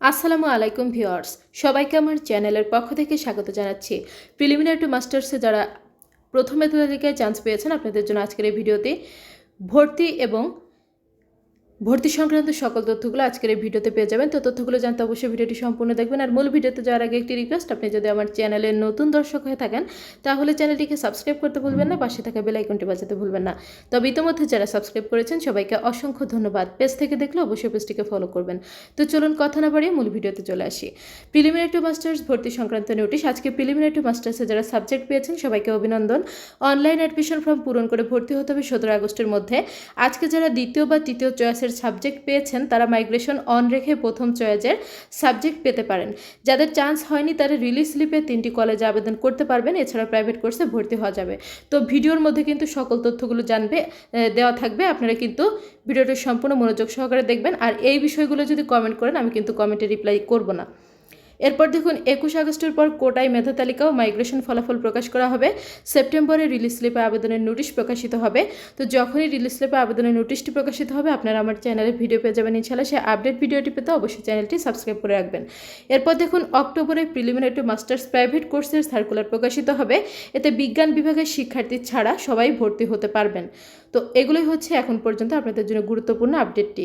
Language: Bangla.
আসসালামু আলাইকুম ভিউয়ার্স, সবাইকে আমার চ্যানেলের পক্ষ থেকে স্বাগত জানাচ্ছি। প্রিলিমিনারি টু মাস্টার্সে যারা প্রথমে তালিকায় চান্স পেয়েছেন, আপনাদের জন্য আজকের এই ভিডিওতে ভর্তি এবং ভর্তি সংক্রান্ত সকল তথ্যগুলো আজকের এই ভিডিওতে পেয়ে যাবেন। তো তথ্যগুলো জানতে অবশ্যই ভিডিওটি সম্পূর্ণ দেখবেন। আর মূল ভিডিওতে যাওয়ার আগে একটি রিকোয়েস্ট আপনি যদি আমার চ্যানেলের নতুন দর্শক হয়ে থাকেন, তাহলে চ্যানেলটিকে সাবস্ক্রাইব করতে ভুলবেন না, পাশে থাকা বেল আইকনটি বাজাতে ভুলবেন না। তবে ইতিমধ্যে যারা সাবস্ক্রাইব করেছেন, সবাইকে অসংখ্য ধন্যবাদ। পেজ থেকে দেখলে অবশ্যই পেজটিকে ফলো করবেন। তো চলুন কথা না বাড়িয়ে মূল ভিডিওতে চলে আসি। প্রিলিমিনারি টু মাস্টার্স ভর্তি সংক্রান্ত নোটিশ আজকে প্রিলিমিনারি টু মাস্টার্সে যারা সাবজেক্ট পেয়েছেন, সবাইকে অভিনন্দন। অনলাইন অ্যাডমিশন ফর্ম পূরণ করে ভর্তি হতে হবে সতেরো আগস্টের মধ্যে। আজকে যারা দ্বিতীয় বা তৃতীয় চয়েসের সাবজেক্ট পেয়েছেন, তারা মাইগ্রেশন অন রেখে প্রথম চয়েজের সাবজেক্ট পেতে পারেন। যাদের চান্স হয়নি, তারা রিলিজ স্লিপে তিনটি কলেজে আবেদন করতে পারবেন এছাড়া প্রাইভেট কোর্সে ভর্তি হওয়া যাবে। তো ভিডিওর মধ্যে কিন্তু সকল তথ্যগুলো জানবে দেওয়া থাকবে। আপনারা কিন্তু ভিডিওটি সম্পূর্ণ মনোযোগ সহকারে দেখবেন। আর এই বিষয়গুলো যদি কমেন্ট করেন, আমি কিন্তু কমেন্টে রিপ্লাই করব না। এরপর দেখুন, একুশ আগস্টের পর কোটায় মেধা তালিকা ও মাইগ্রেশন ফলাফল প্রকাশ করা হবে। সেপ্টেম্বরে রিলিজ স্লিপে আবেদনের নোটিশ প্রকাশিত হবে। তো যখনই রিলিজ স্লিপে আবেদনের নোটিশটি প্রকাশিত হবে, আপনারা আমার চ্যানেলে ভিডিও পেয়ে যাবেন। ইনশাল্লাহ সে আপডেট ভিডিওটি পেতে অবশ্যই চ্যানেলটি সাবস্ক্রাইব করে রাখবেন। এরপর দেখুন, অক্টোবরে প্রিলিমিনারি মাস্টার্স প্রাইভেট কোর্সের সার্কুলার প্রকাশিত হবে। এতে বিজ্ঞান বিভাগের শিক্ষার্থী ছাড়া সবাই ভর্তি হতে পারবেন। তো এগুলোই হচ্ছে এখন পর্যন্ত আপনাদের জন্য গুরুত্বপূর্ণ আপডেটটি।